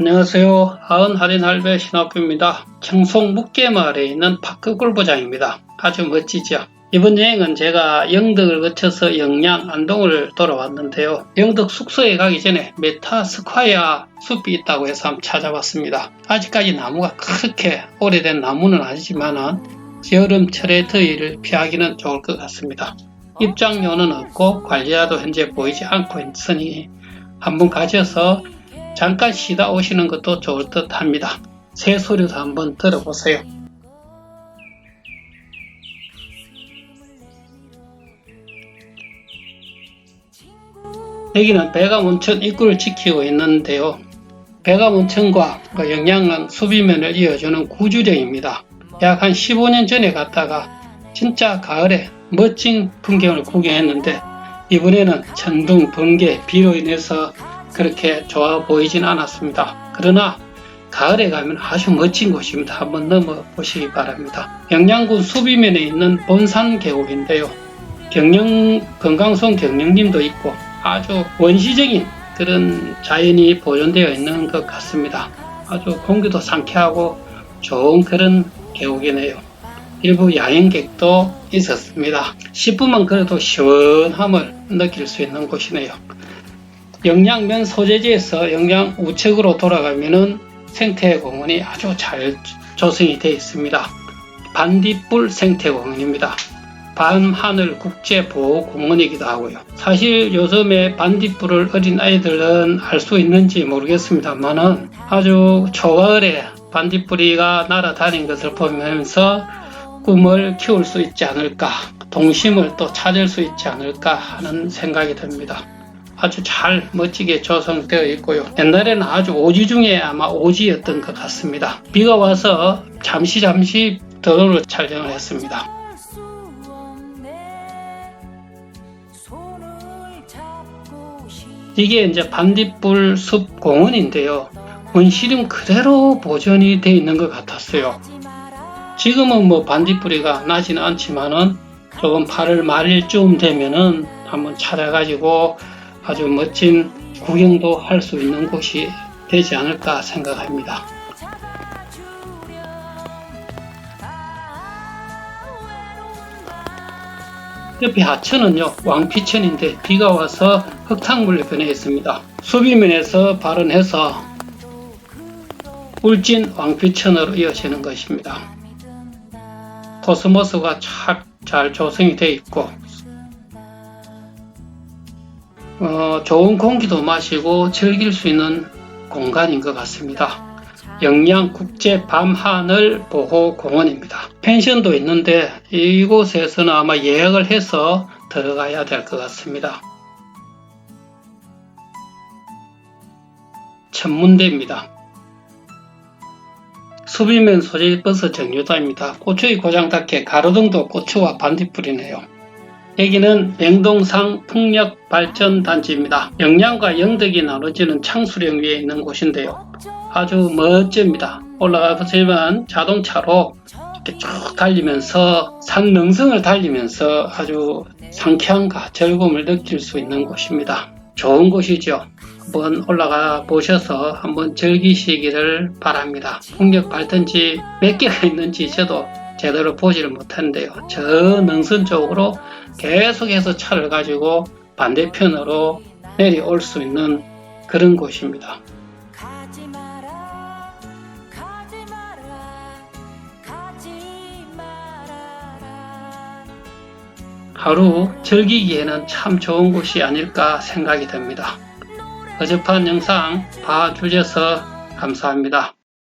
안녕하세요. 하은 할인 할배 신학규입니다. 청송 묵계마을에 있는 파크 골프장입니다. 아주 멋지죠? 이번 여행은 제가 영덕을 거쳐서 영양 안동을 돌아왔는데요. 영덕 숙소에 가기 전에 메타 스콰이어 숲이 있다고 해서 한번 찾아봤습니다. 아직까지 나무가 그렇게 오래된 나무는 아니지만은 여름철의 더위를 피하기는 좋을 것 같습니다. 입장료는 없고 관리자도 현재 보이지 않고 있으니 한번 가셔서 잠깐 쉬다 오시는 것도 좋을 듯 합니다. 새 소리도 한번 들어보세요. 여기는 배감온천 입구를 지키고 있는데요. 배감온천과 그 영양강 수비면을 이어주는 구주령입니다. 약 한 15년 전에 갔다가 진짜 가을에 멋진 풍경을 구경했는데 이번에는 천둥, 번개, 비로 인해서 그렇게 좋아 보이진 않았습니다. 그러나 가을에 가면 아주 멋진 곳입니다. 한번 넘어 보시기 바랍니다. 영양군 수비면에 있는 본산 계곡인데요. 경영 건강송 경영림도 있고 아주 원시적인 그런 자연이 보존되어 있는 것 같습니다. 아주 공기도 상쾌하고 좋은 그런 계곡이네요. 일부 야행객도 있었습니다. 10분만 걸어도 시원함을 느낄 수 있는 곳이네요. 영양면 소재지에서 영양 우측으로 돌아가면은 생태공원이 아주 잘 조성이 되어 있습니다. 반딧불 생태공원입니다. 밤하늘 국제보호공원이기도 하고요. 사실 요즘에 반딧불을 어린 아이들은 알 수 있는지 모르겠습니다만은 아주 초가을에 반딧불이가 날아다닌 것을 보면서 꿈을 키울 수 있지 않을까, 동심을 또 찾을 수 있지 않을까 하는 생각이 듭니다. 아주 잘 멋지게 조성되어 있고요. 옛날에는 아주 오지 중에 아마 오지였던 것 같습니다. 비가 와서 잠시 잠시 더우로 촬영을 했습니다. 이게 이제 반딧불 숲 공원인데요. 원시림 그대로 보존이 되어 있는 것 같았어요. 지금은 뭐 반딧불이가 나지는 않지만은 조금 8월 말일쯤 되면은 한번 찾아가지고 아주 멋진 구경도 할 수 있는 곳이 되지 않을까 생각합니다. 옆에 하천은요 왕피천인데 비가 와서 흙탕물로 변해 있습니다. 수비면에서 발원해서 울진 왕피천으로 이어지는 것입니다. 코스모스가 잘 조성이 되어 있고 어, 좋은 공기도 마시고 즐길 수 있는 공간인 것 같습니다. 영양 국제 밤하늘 보호 공원입니다. 펜션도 있는데 이곳에서는 아마 예약을 해서 들어가야 될 것 같습니다. 천문대입니다. 수비면 소재 버스 정류장입니다. 고추의 고장답게 가로등도 고추와 반딧불이네요. 여기는 명동상 풍력발전단지입니다. 영양과 영덕이 나눠지는 창수령 위에 있는 곳인데요. 아주 멋집니다. 올라가 보시면 자동차로 이렇게 쭉 달리면서 산 능성을 달리면서 아주 상쾌함과 즐거움을 느낄 수 있는 곳입니다. 좋은 곳이죠. 한번 올라가 보셔서 한번 즐기시기를 바랍니다. 풍력 발전지 몇 개가 있는지 저도 제대로 보지를 못했는데요. 저 능선 쪽으로 계속해서 차를 가지고 반대편으로 내려올 수 있는 그런 곳입니다. 하루 즐기기에는 참 좋은 곳이 아닐까 생각이 듭니다. 어젯밤 영상 봐주셔서 감사합니다.